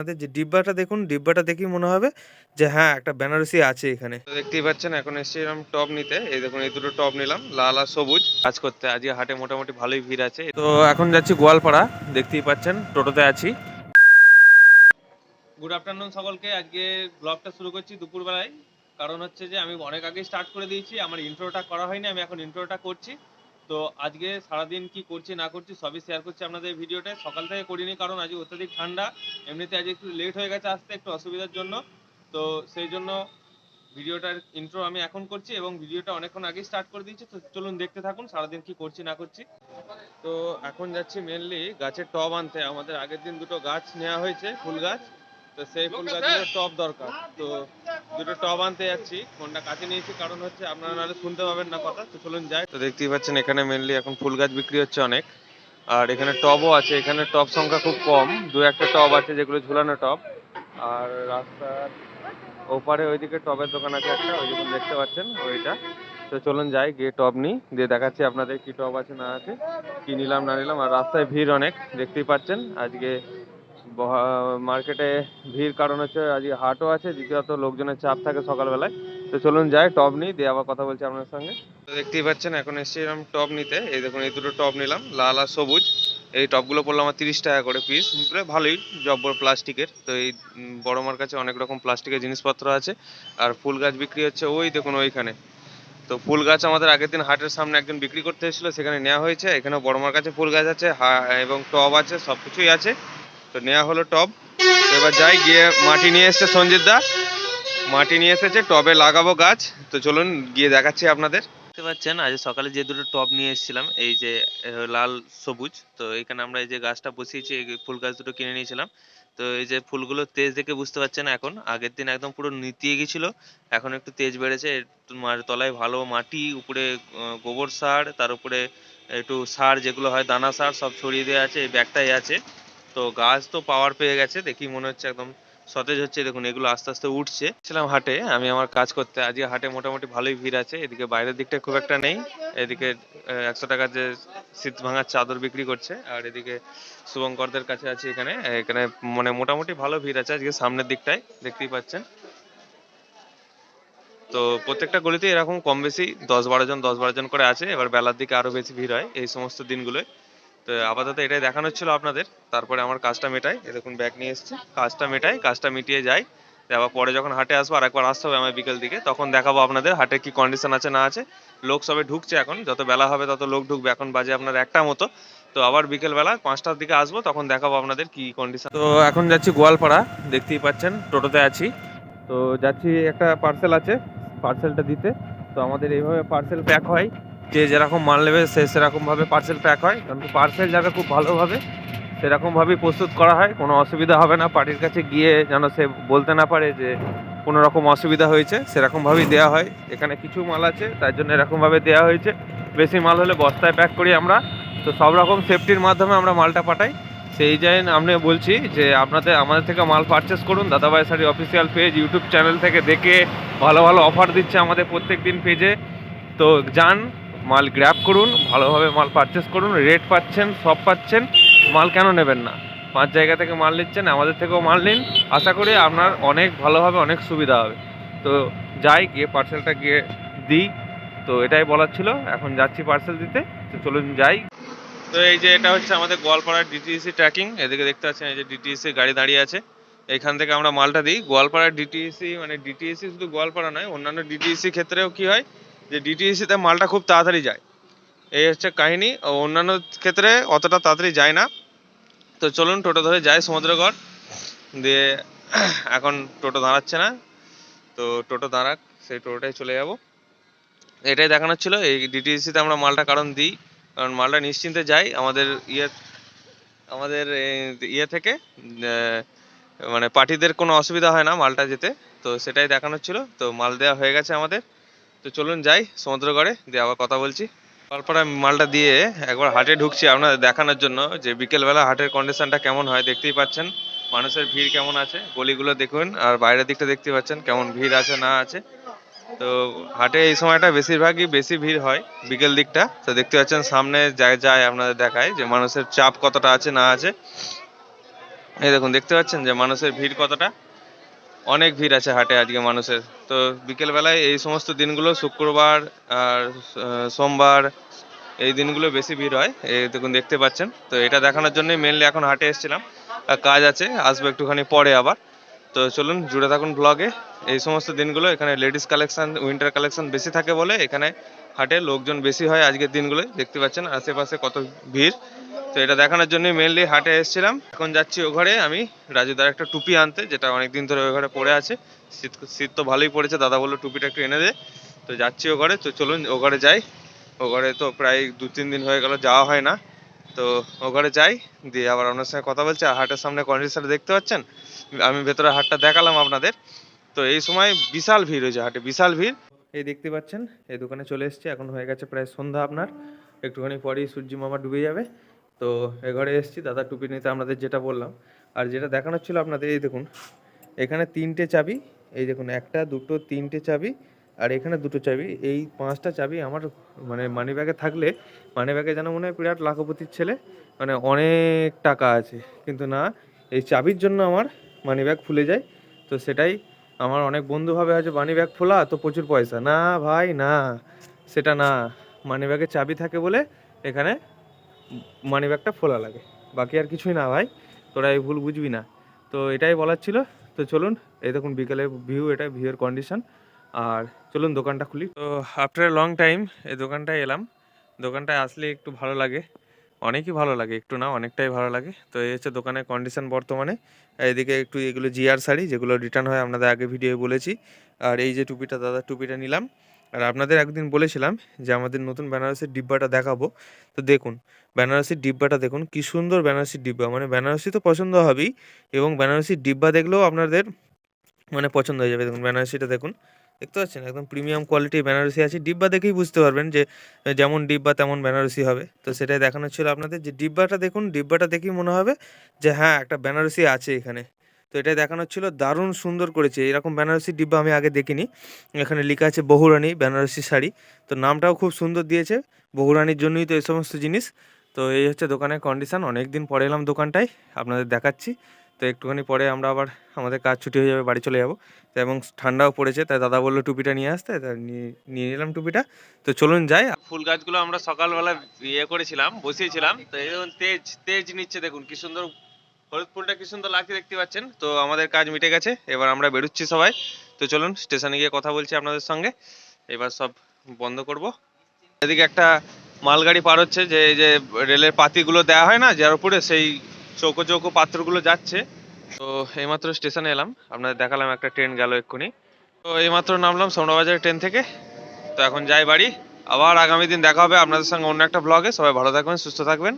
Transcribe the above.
আপনাদের যে ডিব্বাটা দেখুন ডিব্বাটা দেখেই মনে হবে যে হ্যাঁ একটা বেনারসি আছে এখানে। তো দেখতেই পাচ্ছেন এখন এসেছিলাম টপ নিতে। এই দেখুন এই দুটো টপ নিলাম লাল আর সবুজ। কাজ করতে আজকে হাটে মোটামুটি ভালোই ভিড় আছে। তো এখন যাচ্ছি গোয়ালপাড়া দেখতেই পাচ্ছেন টোটোতে আছি। গুড আফটারনুন সকলকে আজকে ব্লগটা শুরু করছি দুপুরবেলায়। কারণ হচ্ছে যে আমি অনেক আগেই স্টার্ট করে দিয়েছি আমার ইন্ট্রোটা করা হয়নি আমি এখন ইন্ট্রোটা করছি। তো আজকে সারাদিন কি করছি, না করছি, সবই শেয়ার করছি আপনাদের ভিডিওতে সকাল থেকে করিনি, কারণ আজকে অত্যাধিক ঠান্ডা। এমনিতে আজকে একটু লেট হয়ে গেছে আসতে, একটু অসুবিধার জন্য। তো সেই জন্য ভিডিওটার ইন্ট্রো আমি এখন করছি এবং ভিডিওটা অনেকক্ষণ আগেই স্টার্ট করে দিয়েছি। তো চলুন দেখতে থাকুন, সারাদিন কি করছি, না করছি। তো এখন যাচ্ছি মেনলি গাছের টব আনতে। আমাদের আগের দিন দুটো গাছ নেওয়া হয়েছে, ফুল গাছ। তো সেই ফুল গাছের টব দরকার। তো দুটো টব আনতে যাচ্ছি। ফোনটা কাছে নিয়েছি? কারণ হচ্ছে আপনারা নাহলে শুনতে পাবেন না কথা। তো চলুন যাই। তো দেখতেই পাচ্ছেন এখানে মেনলি এখন ফুল গাছ বিক্রি হচ্ছে অনেক। আর এখানে টবও আছে। এখানে টব সংখ্যা খুব কম। দু একটা টব আছে যেগুলো ঝুলানো টব আর রাস্তার ওপারে ওইদিকে টবের দোকান আছে একটা। ওই যখন দেখতে পাচ্ছেন ওইটা। তো চলুন যাই গিয়ে টব নিই। দিয়ে দেখাচ্ছি আপনাদের কি টব আছে না আছে। কি নিলাম না নিলাম। আর রাস্তায় ভিড় অনেক। দেখতেই পাচ্ছেন। আজকে মার্কেটে ভিড় কারণ হচ্ছে আজকে হাটও আছে, দ্বিতীয়ত লোকজনের চাপ থাকে সকালবেলায়। তো চলুন যাই টব নিই, দিয়ে আবার কথা বলছি আপনার সঙ্গে। তো দেখতেই পাচ্ছেন, এখন এসেছিলাম টব নিতে। এই দেখুন, এই দুটো টব নিলাম, লাল আর সবুজ। এই টবগুলো পড়ল আমার তিরিশ টাকা করে পিস ভালোই, জব্বর প্লাস্টিকের। তো এই বড় মার কাছে অনেক রকম প্লাস্টিকের জিনিসপত্র আছে। আর ফুল গাছ বিক্রি হচ্ছে ওই দেখুন ওইখানে। তো ফুল গাছ আমাদের আগের দিন হাটের সামনে একজন বিক্রি করতে এসেছিল, সেখানে নেওয়া হয়েছে। এখানে বড় মার কাছে ফুল গাছ আছে এবং টব আছে সব কিছুই আছে। তো নেওয়া হলো টব। এবার যাই, গিয়ে মাটি নিয়ে এসেছে সঞ্জিত দা। মাটি নিয়ে এসেছে, টবে লাগাবো গাছ। তো চলুন, গিয়ে দেখাচ্ছি আপনাদের। দেখতে পাচ্ছেন, আজ সকালে যে দুটো টব নিয়ে এসেছিলাম, এই যে লাল সবুজ। তো এখানে আমরা এই যে গাছটা বসিয়েছি, এই ফুল গাছ দুটো কিনে নিয়েছিলাম। তো এই যে ফুলগুলো তেজ দেখে বুঝতে পারছেন এখন। আগের দিন একদম পুরো নিতিয়ে গেছিল, এখন একটু তেজ বেড়েছে। তলায় ভালো মাটি, উপরে গোবর সার, তার উপরে একটু সার যেগুলো হয়, দানা সার সব ছড়িয়ে দেওয়া আছে, এই ব্যাগটাই আছে। তো গাছ তো পাওয়ার পেয়ে গেছে, দেখি মনে হচ্ছে একদম সতেজ হচ্ছে, দেখুন এগুলো আস্তে আস্তে উঠছে। ছিলাম হাটে, আমি আমার কাজ করতে, আজকে হাটে মোটামুটি ভালোই ভিড় আছে, এদিকে বাইরের দিকটা খুব একটা নেই, এদিকে একশো টাকার যে শীত ভাঙার চাদর বিক্রি করছে, আর এদিকে শুভঙ্করদের কাছে আছে এখানে এখানে মানে মোটামুটি ভালো ভিড় আছে আজকে সামনের দিকটায়, দেখতেই পাচ্ছেন। তো প্রত্যেকটা গলিতে এরকম কম বেশি দশ বারো জন, দশ বারো জন করে আছে, এবার বেলার দিকে আরও বেশি ভিড় হয়, এই সমস্ত দিনগুলোয়। তো আপাতত এটাই দেখানোর ছিল আপনাদের। তারপরে আমার কাজটা মেটাই। এ দেখুন ব্যাগ নিয়ে এসেছি। কাজটা মেটাই, কাজটা মিটিয়ে যাই। আবার পরে যখন হাটে আসব আর একবার আসতে হবে আমার বিকেল দিকে। তখন দেখাবো আপনাদের হাটে কি কন্ডিশন আছে, না আছে। লোক সবে ঢুকছে এখন। যত বেলা হবে, তত লোক ঢুকবে। এখন বাজে আপনার একটা মতো। তো আবার বিকেল বেলা পাঁচটার দিকে আসব। তখন দেখাবো আপনাদের কি কন্ডিশন তো এখন যাচ্ছি গোয়ালপাড়া। দেখতেই পাচ্ছেন, টোটোতে আছি। তো যাচ্ছি, একটা পার্সেল আছে পার্সেলটা দিতে। তো আমাদের এইভাবে পার্সেল প্যাক হয়। যে যেরকম মাল নেবে সে সেরকমভাবে পার্সেল প্যাক হয়। কারণ পার্সেল যাবে খুব ভালোভাবে, সেরকমভাবেই প্রস্তুত করা হয়। কোনো অসুবিধা হবে না। পার্টির কাছে গিয়ে যেন সে বলতে না পারে যে কোনো রকম অসুবিধা হয়েছে, সেরকমভাবেই দেওয়া হয়। এখানে কিছু মাল আছে, তার জন্য এরকমভাবে দেওয়া হয়েছে। বেশি মাল হলে বস্তায় প্যাক করি আমরা। তো সব রকম সেফটির মাধ্যমে আমরা মালটা পাঠাই। সেই জন্য আমি বলছি যে আপনাদের, আমাদের থেকে মাল পারচেস করুন। Dadabhai sari official page YouTube channel থেকে দেখে ভালো ভালো অফার দিচ্ছে আমাদের প্রত্যেক দিন পেজে তো যান মাল গ্র্যাব করুন, ভালোভাবে মাল পারচেস করুন রেট পাচ্ছেন, সব পাচ্ছেন, মাল কেন নেবেন না? পাঁচ জায়গা থেকে মাল নিচ্ছেন, আমাদের থেকেও মাল নিন। আশা করি আপনার অনেক ভালোভাবে অনেক সুবিধা হবে। তো যাই, গিয়ে পার্সেলটা গিয়ে দিই। তো এটাই বলার ছিল। এখন যাচ্ছি পার্সেল দিতে। তো চলুন যাই। তো এই যে এটা হচ্ছে আমাদের গোয়ালপাড়ার ডিটিএসি ট্র্যাকিং এদিকে দেখতে পাচ্ছেন এই যে ডিটিএসি গাড়ি দাঁড়িয়ে আছে। এখান থেকে আমরা মালটা দিই। গোয়ালপাড়ার ডিটিএসি মানে ডিটিএসি শুধু গোয়ালপাড়া নয়, অন্যান্য ডিটিএসি ক্ষেত্রেও কি হয়? যে ডিটিএসি তে মালটা খুব তাড়াতাড়ি যায়। এই হচ্ছে কাহিনী। অন্যান্য ক্ষেত্রে অতটা তাড়াতাড়ি যায় না। তো চলুন টোটো ধরে যাই সমুদ্রগড়। দিয়ে এখন টোটো দাঁড়াচ্ছে না। তো টোটো দাঁড়াক, সেই টোটোটাই চলে যাব। এটাই দেখানোর ছিল। এই ডিটিএসিতে আমরা মালটা কারণ দিই। কারণ মালটা নিশ্চিন্তে যাই আমাদের ইয়ে আমাদের ইয়ে থেকে। মানে পার্টিদের কোনো অসুবিধা হয় না মালটা যেতে। তো সেটাই দেখানোর ছিল। তো মাল দেওয়া হয়ে গেছে আমাদের। তো চলুন যাই, সমুদ্রগড়ে, দিয়ে আবার কথা বলছি। তারপরে মালটা দিয়ে একবার হাটে ঢুকছি আপনাদের দেখানোর জন্য, যে বিকেলবেলা হাটের কন্ডিশনটা কেমন হয় দেখতেই পাচ্ছেন। মানুষের ভিড় কেমন আছে, গলিগুলো দেখুন, আর বাইরের দিকটা দেখতে পাচ্ছেন কেমন ভিড় আছে না আছে। তো হাটে এই সময়টা বেশিরভাগই বেশি ভিড় হয় বিকেল দিকটা। তো দেখতে পাচ্ছেন সামনে যায় আপনাদের দেখায় যে মানুষের চাপ কতটা আছে না আছে। এই দেখুন, দেখতে পাচ্ছেন যে মানুষের ভিড় কতটা। অনেক ভিড় আছে হাটে আজকে মানুষের। তো বিকেল বেলায় এই সমস্ত দিনগুলো, শুক্রবার আর সোমবার, এই দিনগুলো বেশি ভিড় হয়। এই দেখুন, দেখতে পাচ্ছেন। তো এটা দেখানোর জন্যই মেনলি এখন হাটে এসেছিলাম। কাজ আছে, আসব একটুখানি পরে আবার। তো চলুন, জুড়ে থাকুন ব্লগে এই সমস্ত দিনগুলো, এখানে লেডিস কালেকশন উইন্টার কালেকশন বেশি থাকে বলে এখানে হাটে লোকজন বেশি হয় আজকের দিনগুলোয়। দেখতে পাচ্ছেন, আশেপাশে কত ভিড়। তো এটা দেখানোর জন্যই মেনলি হাটে এসেছিলাম। এখন যাচ্ছি ও ঘরে। আমি রাজুদার একটা টুপি আনতে, যেটা অনেকদিন ধরে ওই ঘরে পড়ে আছে। শীত শীত তো ভালোই পড়েছে, দাদা বলল টুপিটা একটু এনে দে। তো যাচ্ছি ও ঘরে। তো চলুন, ও ঘরে যাই। ও ঘরে তো প্রায় দু তিন দিন হয়ে গেল, যাওয়া হয় না। তো ও ঘরে যাই, দিয়ে আবার আপনার সঙ্গে কথা বলছি। আর হাটের সামনে কন্ডিশন দেখতে পাচ্ছেন? আমি ভেতরে হাটটা দেখালাম আপনাদের। তো এই সময় বিশাল ভিড় হয়েছে হাটে, বিশাল ভিড়। এই দেখতে পাচ্ছেন, এই দোকানে চলে এসেছি। এখন হয়ে গেছে প্রায় সন্ধ্যা আপনার। একটুখানি পরেই সূর্য মামা ডুবে যাবে। তো এ ঘরে এসেছি দাদা টুপি নিতে আপনাদের যেটা বললাম। আর যেটা দেখানোর ছিল আপনাদের, এই দেখুন, এখানে তিনটে চাবি, এই দেখুন, একটা, দুটো, তিনটে চাবি, আর এখানে দুটো চাবি। এই পাঁচটা চাবি আমার মানে মানি ব্যাগে থাকলে মানি ব্যাগে যেন মনে হয় বিরাট লাখপতির ছেলে মানে অনেক টাকা আছে। কিন্তু না, এই চাবির জন্য আমার মানি ব্যাগ ফুলে যায়। তো সেটাই আমার অনেক বন্ধু ভাবে হয়তো মানি ব্যাগ ফোলা, তো প্রচুর পয়সা। না, ভাই, না, সেটা না। মানি ব্যাগে চাবি থাকে বলে এখানে মানি ব্যাগটা খোলা লাগে। বাকি আর কিছুই না ভাই, তোরা এই ভুল বুঝবি না। তো এটাই বলার ছিল। তো চলুন, এই দেখুন বিকেলের ভিউ এটা ভিউয়ের কন্ডিশন আর চলুন দোকানটা খুলি। তো আফটার এ লং টাইম এই দোকানটায় এলাম। দোকানটায় আসলে একটু ভালো লাগে। অনেকই ভালো লাগে, একটু না, অনেকটাই ভালো লাগে। তো এই হচ্ছে দোকানের কন্ডিশন বর্তমানে। এদিকে একটু এগুলো জিআর শাড়ি, যেগুলো রিটার্ন হয় আপনাদের আগে ভিডিও বলেছি। আর এই যে টুপিটা, দাদা, টুপিটা নিলাম। আর আপনাদের একদিন বলেছিলাম যে আমাদের নতুন বেনারসির ডিব্বাটা দেখাবো। তো দেখুন, বেনারসির ডিব্বাটা দেখুন, কি সুন্দর বেনারসির ডিব্বা। মানে বেনারসি তো পছন্দ হবেই এবং বেনারসির ডিব্বা দেখলেও আপনাদের মানে পছন্দ হয়ে যাবে। দেখুন, বেনারসিটা দেখুন, দেখতে পাচ্ছেন? একদম প্রিমিয়াম কোয়ালিটির বেনারসি আছে। ডিব্বা দেখেই বুঝতে পারবেন যে যেমন ডিব্বা তেমন বেনারসি হবে। তো সেটাই দেখানো ছিল আপনাদের যে ডিব্বাটা দেখুন, ডিব্বাটা দেখেই মনে হবে যে হ্যাঁ একটা বেনারসি আছে এখানে। তো এটা দেখানো ছিল। দারুণ সুন্দর করেছে। এরকম বেনারসি ডিব্বা আমি আগে দেখিনি। এখানে লেখা আছে বহুরানী বেনারসি শাড়ি। তো নামটাও খুব সুন্দর দিয়েছে। বহুরানীর জন্যই তো এই সমস্ত জিনিস। তো এই হচ্ছে দোকানের কন্ডিশান অনেক দিন পরে এলাম দোকানটায়, আপনাদের দেখাচ্ছি। তো একটুখানি পরে আমরা আবার আমাদের কাজ ছুটি হয়ে যাবে, বাড়ি চলে যাব। তো এবং ঠান্ডাও পড়েছে, তাই দাদা বলল টুপিটা নিয়ে আসতে তাই নিয়ে নিলাম টুপিটা। তো চলুন যাই। ফুল গাছগুলো আমরা সকালবেলা ইয়ে করেছিলাম, বসিয়েছিলাম। তো তেজ তেজ নিচ্ছে, দেখুন, কি সুন্দর হলুদ কি সুন্দর লাগছে দেখতে পাচ্ছেন? তো আমাদের কাজ মিটে গেছে, এবার আমরা বেরোচ্ছি সবাই। তো চলুন, স্টেশনে গিয়ে কথা বলছি আপনাদের সঙ্গে। এবার সব বন্ধ করব। এদিকে একটা মালগাড়ি পার হচ্ছে, যে যে রেলের পাতিগুলো দেওয়া হয় না, যার উপরে সেই চৌকো চৌকো পাত্রগুলো যাচ্ছে। তো এইমাত্র স্টেশনে এলাম, আপনাদের দেখালাম একটা ট্রেন গেল এক্ষুনি। তো এইমাত্র নামলাম সোমনাবাজার ট্রেন থেকে। তো এখন যাই বাড়ি। আবার আগামী দিন দেখা হবে আপনাদের সঙ্গে অন্য একটা ব্লগে। সবাই ভালো থাকবেন, সুস্থ থাকবেন।